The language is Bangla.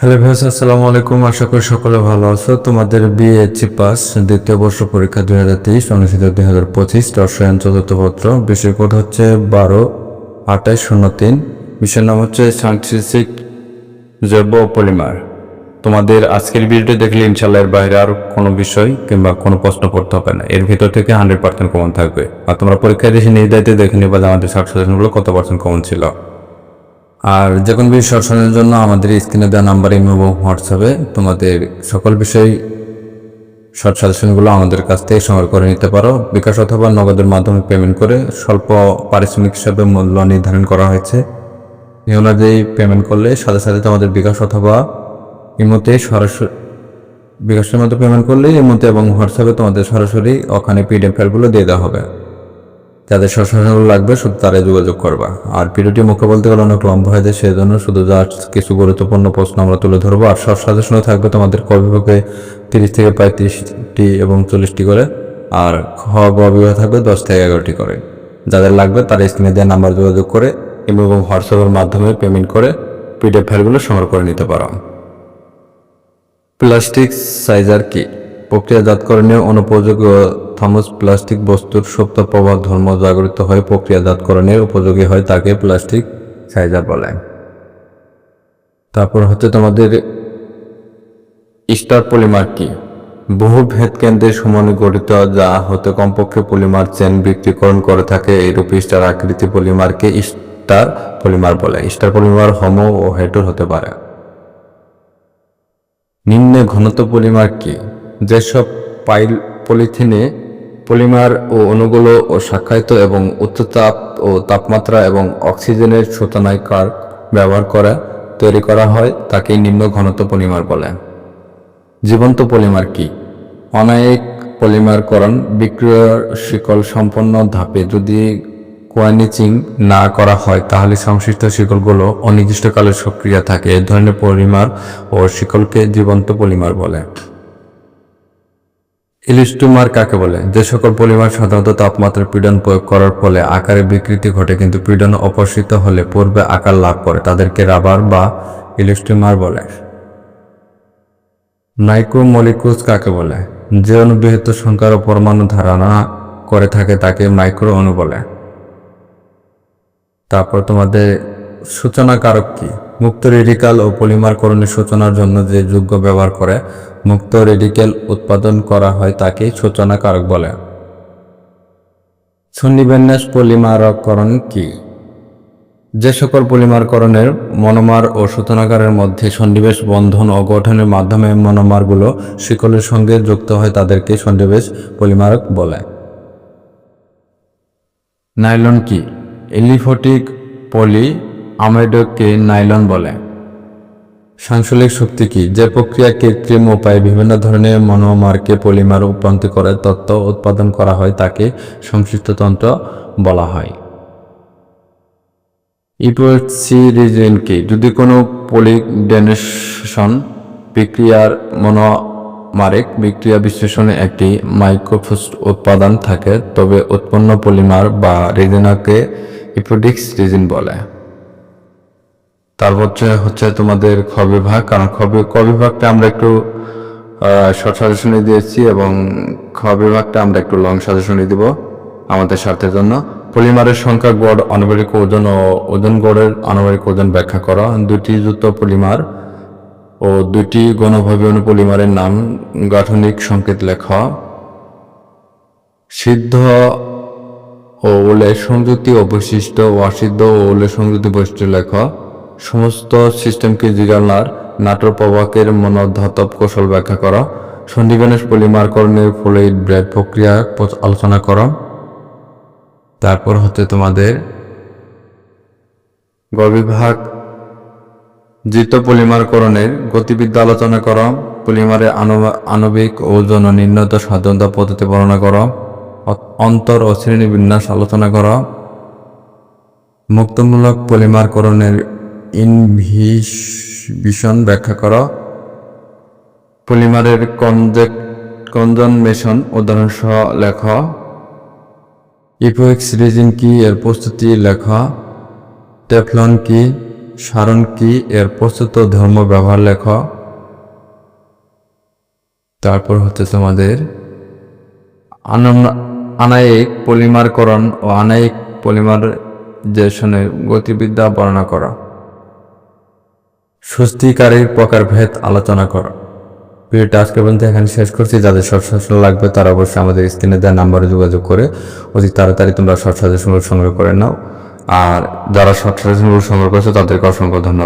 হ্যালো ভাইস আসসালামু আলাইকুম। আশা করি সকলে ভালো আছো। তোমাদের বিএসসি পাস, দ্বিতীয় বর্ষ পরীক্ষা দুই হাজার তেইশ, অনুষ্ঠিত দুই হাজার পঁচিশ রসায়ন চতুর্থ পত্র। বিষয় কোড হচ্ছে বারো আঠাশ শূন্য তিন। বিষয়ের নাম হচ্ছে সাংস্কৃতিক জৈব পলিমার। তোমাদের আজকের ভিডিওটি দেখলে ইনশাল্লাহ এর বাইরে আর কোনো বিষয় কিংবা কোনো প্রশ্ন করতে হবে না। এর ভিতর থেকে হান্ড্রেড পার্সেন্ট কমন থাকবে। আর তোমরা পরীক্ষায় এসে নির্ধারিত দেখে নিবা যে আমাদের সাবসেশনগুলো কত পার্সেন্ট কমন ছিল। আর যে কোনো বিষয় সরাসরির জন্য আমাদের স্ক্রিনে দেওয়া নাম্বার ইমেল এবং হোয়াটসঅ্যাপে তোমাদের সকল বিষয় শর্ট সাজেশনগুলো আমাদের কাছ থেকে সংগ্রহ করে নিতে পারো। বিকাশ অথবা নগদের মাধ্যমে পেমেন্ট করে স্বল্প পারিশ্রমিক হিসাবে মূল্য নির্ধারণ করা হয়েছে। এই অনুযায়ী পেমেন্ট করলে সাথে সাথে তোমাদের বিকাশ অথবা ইমোতে সরাসরি বিকাশের মধ্যে পেমেন্ট করলে ইমোতে এবং হোয়াটসঅ্যাপে তোমাদের সরাসরি ওখানে পিডিএফ ফাইলগুলো দিয়ে দেওয়া হবে। যাদের সশস্ত্র লাগবে, শুধু তারাই যোগাযোগ করবা। আর ভিডিওটি মুখ্য বলতে গেলে অনেক লম্বা হয়ে যায় সেই জন্য শুধু জাস্ট কিছু গুরুত্বপূর্ণ প্রশ্ন আমরা তুলে ধরবো। আর সব সাজেশনও থাকবে তোমাদের কবিভাগে তিরিশ থেকে পঁয়ত্রিশটি এবং চল্লিশটি করে। আর খ বিভাগ থাকবে দশ থেকে এগারোটি করে। যাদের লাগবে তারা স্ক্রিনে দেওয়া নাম্বার যোগাযোগ করে এবং হোয়াটসঅ্যাপের মাধ্যমে পেমেন্ট করে পিডিএফ ফাইলগুলো সংগ্রহ করে নিতে পারো। প্লাস্টিক সাইজার কি? প্রক্রিয়াজাতকরণীয় অনুপযোগী ও থার্মোস প্লাস্টিক বস্তুর সুপ্ত প্রভাব ধর্ম জাগরিত হয়ে প্রক্রিয়াজাতকরণের উপযোগী হয় তাকে প্লাস্টিক সাইজার বলে। তারপর হচ্ছে তোমাদের স্টার পলিমার কি? বহু ভেদ কেন্দ্রের সমানে গঠিত, যা হতে কমপক্ষে পলিমার চেন বিক্রিকরণ করে থাকে, এইরূপ স্টার আকৃতি পলিমারকে স্টার পলিমার বলে। স্টার পলিমার হোমো ও হেটোর হতে পারে। নিম্নে ঘনত্ব পলিমার কি? যেসব পাইল পলিথিনে পলিমার ও অণুগুলো ও শাখায়িত এবং উচ্চতাপ ও তাপমাত্রা এবং অক্সিজেনের সুতনায়কার ব্যবহার করে তৈরি করা হয় তাকে নিম্ন ঘনত্ব পলিমার বলে। জীবন্ত পলিমার কি? অনায়িক পলিমারকরণ বিক্রিয়ার শিকল সম্পন্ন ধাপে যদি কোয়ানিচিং না করা হয়, তাহলে সংশ্লিষ্ট শিকলগুলো অনির্দিষ্টকালে সক্রিয় থাকে। এ ধরনের পলিমার ও শিকলকে জীবন্ত পলিমার বলে। ইলিস্টোমার কাকে বলে? যে সকল পলিমার সাধারণত তাপমাত্রা পীড়ন প্রয়োগ করার ফলে আকারে বিকৃতি ঘটে, কিন্তু পীড়ন অপসৃত হলে পূর্বে আকার লাভ করে, তাদেরকে রাবার বা ইলিস্টোমার বলে। মাইক্রোমলিকুলস কাকে বলে? যে অণু বৃহত্তর সংখ্যার পরমাণু ধারণা করে থাকে তাকে মাইক্রো অণু বলে। তারপর তোমাদের সূচনা কারক কি? মুক্ত রেডিকাল ও পলিমারকরণের সূচনার জন্য যে যোগ্য ব্যবহার করে মুক্ত রেডিকেল উৎপাদন করা হয় তাকে সূচনা কারক বলে। সন্নিবিন্যাস পলিমারকরণ কি? যে সকল পলিমারকরণের মনোমার ও সূচনাকারের মধ্যে সন্নিবেশ বন্ধন ও গঠনের মাধ্যমে মনোমারগুলো শিকলের সঙ্গে যুক্ত হয় তাদেরকে সন্নিবেশ পলিমারক বলে। নাইলন কি? এলিফোটিক পলি আমেডকে নাইলন বলে। সাংশলিক শক্তি কি? যে প্রক্রিয়া কৃত্রিম উপায়ে বিভিন্ন ধরনের মনোমারকে পলিমার রূপান্তর করে তত্ত্ব উৎপাদন করা হয়, তাকে সংশ্লিষ্ট তন্ত্র বলা হয়। ইপোক্সিরিজেন কি যদি কোনো পলিডেনেশন বিক্রিয়ার মনোমারিক বিক্রিয়া বিশ্লেষণে একটি মাইক্রোফোস্ট উৎপাদন থাকে, তবে উৎপন্ন পলিমার বা রেজিনাকে ইপোডিক্স রিজিন বলে। তারপর হচ্ছে তোমাদের খ বিভাগ কারণ খ বি- ক বিভাগটা আমরা একটু শর্ট সাজেশনে দিয়েছি এবং খ বিভাগটা আমরা একটু লং সাজেশনে দিব আমাদের স্বার্থের জন্য। পলিমারের সংখ্যা, গড় আনুবারিক ওজন ও ওজন গড়ের আনুবারিক ওজন ব্যাখ্যা করা। দুটি যুক্ত পলিমার ও দুটি গণভাবী পলিমারের নাম গাঠনিক সংকেত লেখা। সিদ্ধ ও ওলে সংযুক্তি ও বৈশিষ্ট্য ও অসিদ্ধ ও ওলে সংযুক্তি বৈশিষ্ট্য লেখা। সমস্ত সিস্টেমকে জিগালার নাটোর প্রবাকের মনোধাতব কৌশল ব্যাখ্যা করা। সন্নিবেশ পলিমারকরণের ফলে ব্রেড প্রক্রিয়া আলোচনা করা। তারপর হচ্ছে তোমাদের গবিভাগ। জিত পলিমারকরণের গতিবিদ্যা আলোচনা করা। পলিমারের আণব- আণবিক ওজন ও নির্ণত স্বাধীনতা পদ্ধতি বর্ণনা করা। অন্তর ও শ্রেণীবিন্যাস আলোচনা করা। মুক্তমূলক পলিমারকরণের ইনভিশন ব্যাখ্যা করা। পলিমারের কনজনমেশন উদাহরণ সহ লেখা। ইপোক্স রেজিন কি এর প্রস্তুতি লেখা। টেফলন কি সারণ কি এর প্রস্তুত ধর্ম ব্যবহার লেখ। তারপর হচ্ছে তোমাদের আনায়িক পলিমারকরণ ও আনায়িক পলিমারাইজেশনের গতিবিদ্যা বর্ণনা করা। স্বস্তিকারীর প্রকারভেদ আলোচনা কর। ভিডিওটা আজকে পর্যন্ত এখানে শেষ করছি। যাদের শর্ট সাজেশন লাগবে তারা অবশ্যই আমাদের স্ক্রিনে দেওয়া নাম্বারে যোগাযোগ করে অতি তাড়াতাড়ি তোমরা শর্ট সাজেশনগুলো সংগ্রহ করে নাও। আর যারা শর্ট সাজেশনগুলো সংগ্রহ করেছ তাদেরকে অসংখ্য ধন্যবাদ।